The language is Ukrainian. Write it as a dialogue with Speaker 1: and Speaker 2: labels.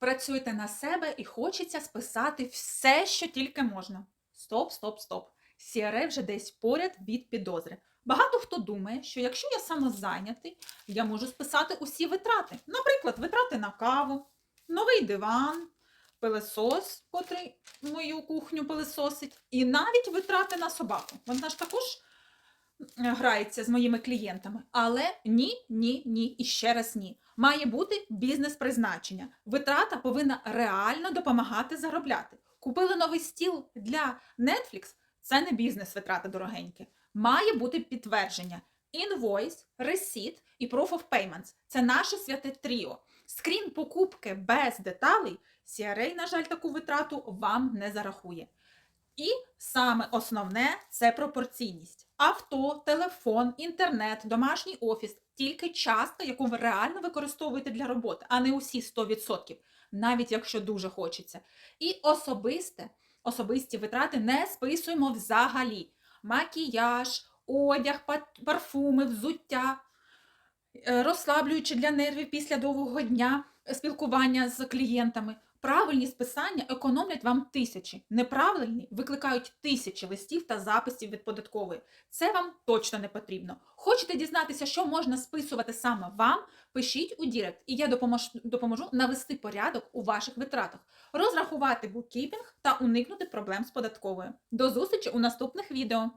Speaker 1: Працюйте на себе і хочеться списати все, що тільки можна. Стоп, стоп, стоп. CRA вже десь поряд від підозри. Багато хто думає, що якщо я самозайнятий, я можу списати усі витрати. Наприклад, витрати на каву, новий диван, пилесос, котрий мою кухню пилесосить, і навіть витрати на собаку. Вона ж також грається з моїми клієнтами. Але ні, ні, ні і ще раз ні. Має бути бізнес-призначення. Витрата повинна реально допомагати заробляти. Купили новий стіл для Netflix – це не бізнес-витрати дорогенькі. Має бути підтвердження. Інвойс, ресіт і Proof of Payments – це наше святе тріо. Скрін покупки без деталей CRA, на жаль, таку витрату вам не зарахує. І саме основне це пропорційність. Авто, телефон, інтернет, домашній офіс тільки частка, яку ви реально використовуєте для роботи, а не усі 100%, навіть якщо дуже хочеться. І особисте, особисті витрати не списуємо взагалі. Макіяж, одяг, парфуми, взуття, е, розслаблюючи для нервів після довгого дня е, спілкування з клієнтами. Правильні списання економлять вам тисячі, неправильні викликають тисячі листів та записів від податкової. Це вам точно не потрібно. Хочете дізнатися, що можна списувати саме вам? Пишіть у Дірект, і я допомож, допоможу навести порядок у ваших витратах, розрахувати буккіпінг та уникнути проблем з податковою. До зустрічі у наступних відео!